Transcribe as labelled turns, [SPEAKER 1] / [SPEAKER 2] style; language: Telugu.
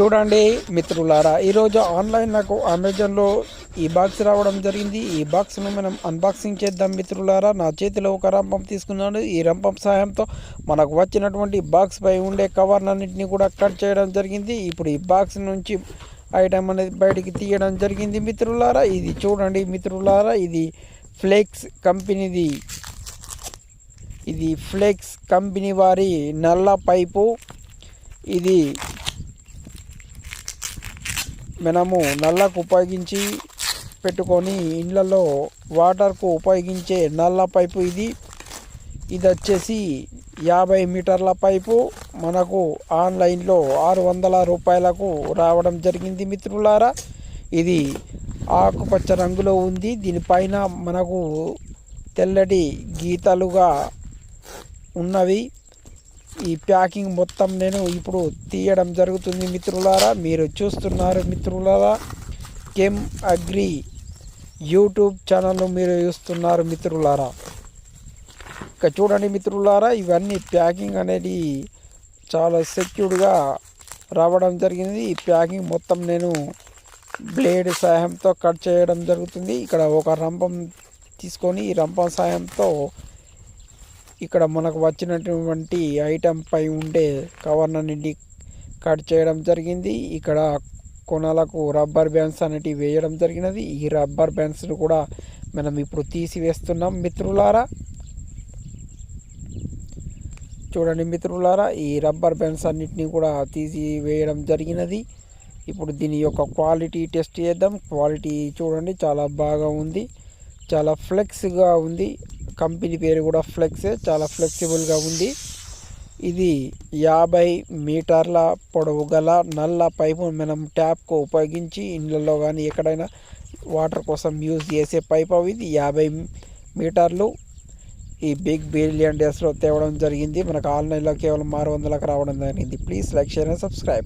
[SPEAKER 1] చూడండి మిత్రులారా ఈరోజు ఆన్లైన్ నాకు అమెజాన్లో ఈ బాక్స్ రావడం జరిగింది. ఈ బాక్స్ను మనం అన్బాక్సింగ్ చేద్దాం మిత్రులారా. నా చేతిలో ఒక రంపం తీసుకున్నాను. ఈ రంపం సహాయంతో మనకు వచ్చినటువంటి బాక్స్ పై ఉండే కవర్నన్నింటినీ కూడా కట్ చేయడం జరిగింది. ఇప్పుడు ఈ బాక్స్ నుంచి ఐటమ్ అనేది బయటికి తీయడం జరిగింది మిత్రులారా. ఇది చూడండి మిత్రులారా ఇది ఫ్లెక్స్ కంపెనీది. ఇది ఫ్లెక్స్ కంపెనీ వారి నల్ల పైపు. ఇది మనము నల్లకు ఉపయోగించి పెట్టుకొని ఇళ్ళల్లో వాటర్కు ఉపయోగించే నల్ల పైపు ఇది. ఇది వచ్చేసి యాభై మీటర్ల పైపు. మనకు ఆన్లైన్లో ఆరు వందల రూపాయలకు రావడం జరిగింది మిత్రులారా. ఇది ఆకుపచ్చ రంగులో ఉంది. దీనిపైన మనకు తెల్లటి గీతలుగా ఉన్నవి. ఈ ప్యాకింగ్ మొత్తం నేను ఇప్పుడు తీయడం జరుగుతుంది మిత్రులారా. మీరు చూస్తున్నారు మిత్రులారా కెమ్ అగ్రి యూట్యూబ్ ఛానల్ మీరు చూస్తున్నారు మిత్రులారా. ఇక చూడండి మిత్రులారా ఇవన్నీ ప్యాకింగ్ అనేది చాలా సెక్యూర్డ్గా రావడం జరిగింది. ఈ ప్యాకింగ్ మొత్తం నేను బ్లేడ్ సహాయంతో కట్ చేయడం జరుగుతుంది. ఇక్కడ ఒక రంపం తీసుకొని ఈ రంపం సహాయంతో ఇక్కడ మనకు వచ్చినటువంటి ఐటమ్ పై ఉండే కవర్నన్నింటి కట్ చేయడం జరిగింది. ఇక్కడ కొనలకు రబ్బర్ బ్యాండ్స్ అనేటివి వేయడం జరిగినది. ఈ రబ్బర్ బ్యాండ్స్ను కూడా మనం ఇప్పుడు తీసివేస్తున్నాం మిత్రులారా. చూడండి మిత్రులారా ఈ రబ్బర్ బ్యాండ్స్ అన్నిటినీ కూడా తీసి వేయడం జరిగినది. ఇప్పుడు దీని యొక్క క్వాలిటీ టెస్ట్ చేద్దాం. క్వాలిటీ చూడండి చాలా బాగా ఉంది. చాలా ఫ్లెక్స్గా ఉంది. కంపెనీ పేరు కూడా ఫ్లెక్సే చాలా ఫ్లెక్సిబుల్గా ఉంది. ఇది యాభై మీటర్ల పొడవు గల నల్ల పైపు మనం ట్యాప్కు ఉపయోగించి ఇండ్లలో కానీ ఎక్కడైనా వాటర్ కోసం యూజ్ చేసే పైప్ అవి. ఇది యాభై మీటర్లు. ఈ బిగ్ బిలియన్ డేస్లో తేవడం జరిగింది. మనకు ఆన్లైన్లో కేవలం ఆరు వందలకు రావడం జరిగింది. Please like share and subscribe.